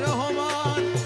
Rahman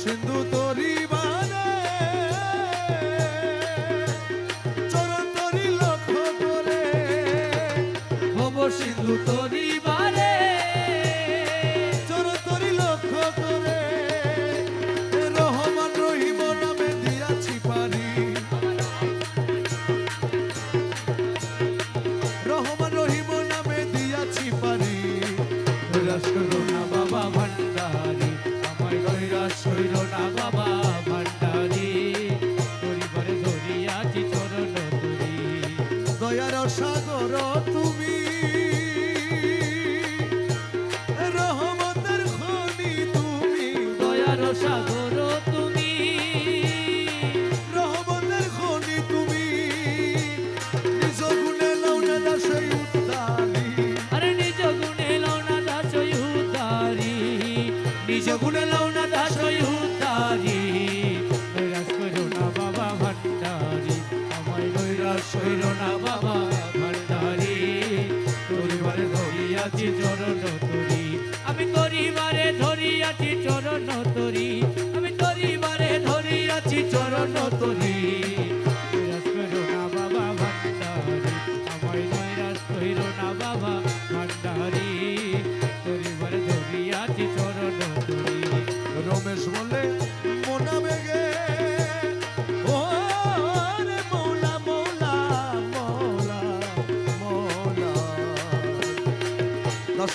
সিন্ধু তরি বানে, চরণ তরি লক্ষ্য করে, ভব সিন্ধু তরি বানে, চরণ তরি লক্ষ্য করে রহমান রহিম নামে দিয়াছি পারি রহমান রহিম নামে দিয়াছি পারি রাষ্ট্র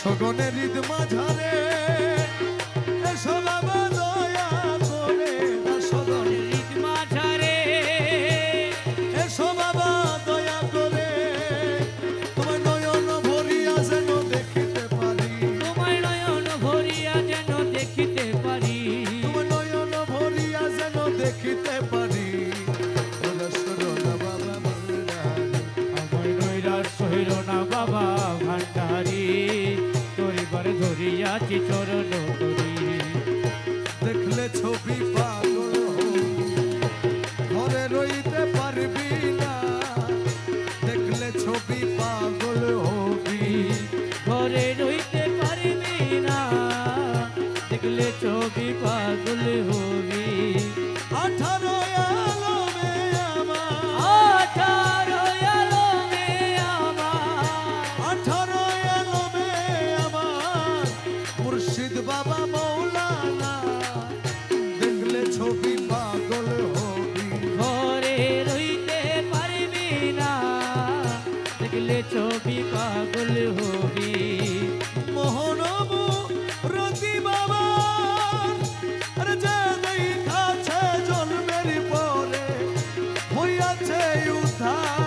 সগনের ঈদ মাঝারে। ধরিয়াছি চরণ দেখলে ছবি পাগল ঘরে রইতে পারবি না। দেখলে ছবি পাগল হবি। ঘরে রইতে পারবি না। দেখলে ছবি পাগল হবি। Sei o. Tá?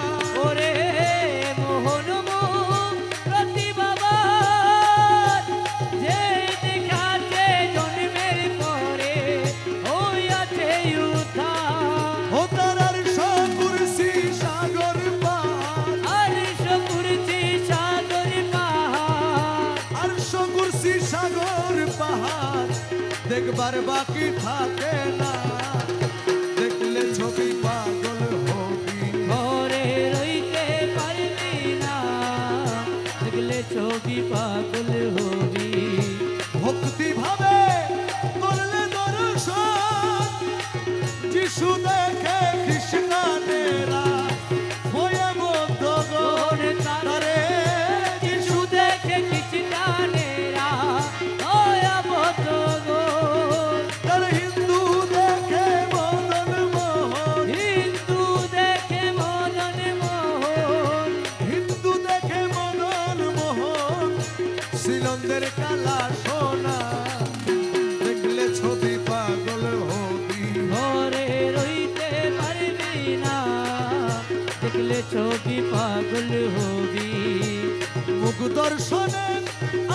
দর্শনে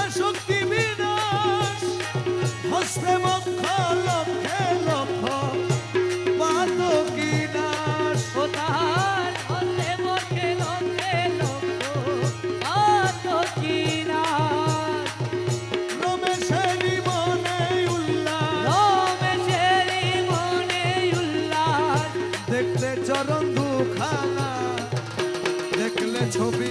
আসক্তি বিনাশ। হস্তে বদ্ধ লক্ষ্যে লক্ষ পাতকি নাশ ও তাহার হস্তে বদ্ধে লক্ষ্যে লক্ষ পাতকি নাশ রমেশেরি মনে উল্লাস। রমেশেরি মনে উল্লাস। দেখলে চরণ দুখানা দেখলে ছবি